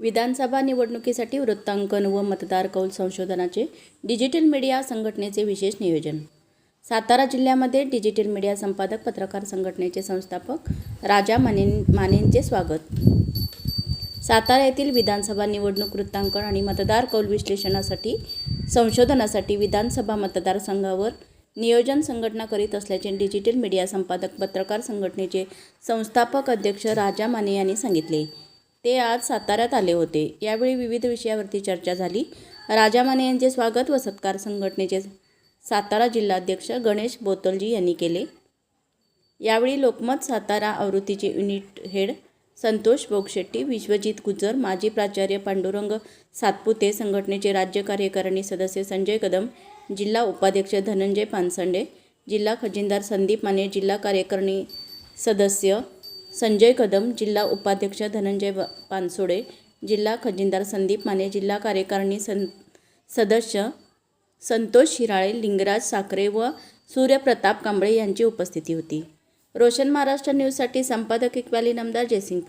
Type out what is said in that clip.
विधानसभा निवडणुकीसाठी वृत्तांकन व मतदार कौल संशोधनाचे डिजिटल मीडिया संघटनेचे विशेष नियोजन. सातारा जिल्ह्यामध्ये डिजिटल मीडिया संपादक पत्रकार संघटनेचे संस्थापक राजा माने मानेंचे स्वागत. सातारा येथील विधानसभा निवडणूक वृत्तांकन आणि मतदार कौल विश्लेषणासाठी संशोधनासाठी विधानसभा मतदारसंघावर नियोजन संघटना करीत असल्याचे डिजिटल मीडिया संपादक पत्रकार संघटनेचे संस्थापक अध्यक्ष राजा माने यांनी सांगितले. ते आज साताऱ्यात आले होते. यावेळी विविध विषयावरती चर्चा झाली. राजा माने यांचे स्वागत व सत्कार संघटनेचे सातारा जिल्हाध्यक्ष गणेश बोतलजी यांनी केले. यावेळी लोकमत सातारा आवृत्तीचे युनिट हेड संतोष बोगशेट्टी विश्वजित गुजर माजी प्राचार्य पांडुरंग सातपुते संघटनेचे राज्य कार्यकारिणी सदस्य संजय कदम जिल्हा उपाध्यक्ष धनंजय पानसंडे जिल्हा खजिनदार संदीप माने जिल्हा कार्यकारिणी सदस्य संजय कदम जिल्हा उपाध्यक्ष धनंजय ब- पानसोडे जिल्हा खजिनदार संदीप माने जिल्हा कार्यकारिणी सं सदस्य संतोष शिराळे लिंगराज साखरे व सूर्यप्रताप कांबळे यांची उपस्थिती होती. रोशन महाराष्ट्र न्यूजसाठी संपादक इक्बाली नमदार जयसिंगपूर.